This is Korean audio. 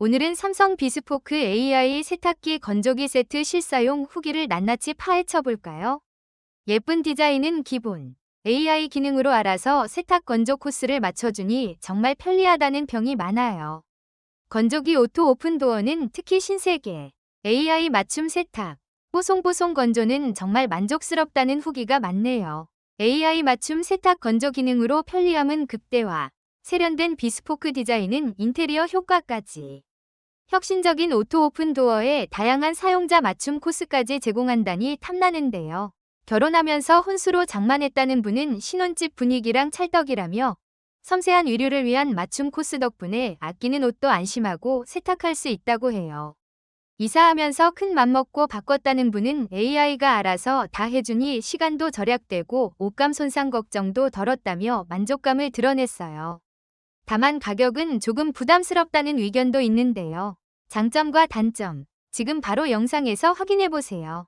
오늘은 삼성 비스포크 AI 세탁기 건조기 세트 실사용 후기를 낱낱이 파헤쳐 볼까요? 예쁜 디자인은 기본. AI 기능으로 알아서 세탁 건조 코스를 맞춰주니 정말 편리하다는 평이 많아요. 건조기 오토 오픈 도어는 특히 신세계. AI 맞춤 세탁. 뽀송뽀송 건조는 정말 만족스럽다는 후기가 많네요. AI 맞춤 세탁 건조 기능으로 편리함은 극대화. 세련된 비스포크 디자인은 인테리어 효과까지. 혁신적인 오토 오픈 도어에 다양한 사용자 맞춤 코스까지 제공한다니 탐나는데요. 결혼하면서 혼수로 장만했다는 분은 신혼집 분위기랑 찰떡이라며 섬세한 위류를 위한 맞춤 코스 덕분에 아끼는 옷도 안심하고 세탁할 수 있다고 해요. 이사하면서 큰 맘먹고 바꿨다는 분은 AI가 알아서 다 해주니 시간도 절약되고 옷감 손상 걱정도 덜었다며 만족감을 드러냈어요. 다만 가격은 조금 부담스럽다는 의견도 있는데요. 장점과 단점, 지금 바로 영상에서 확인해 보세요.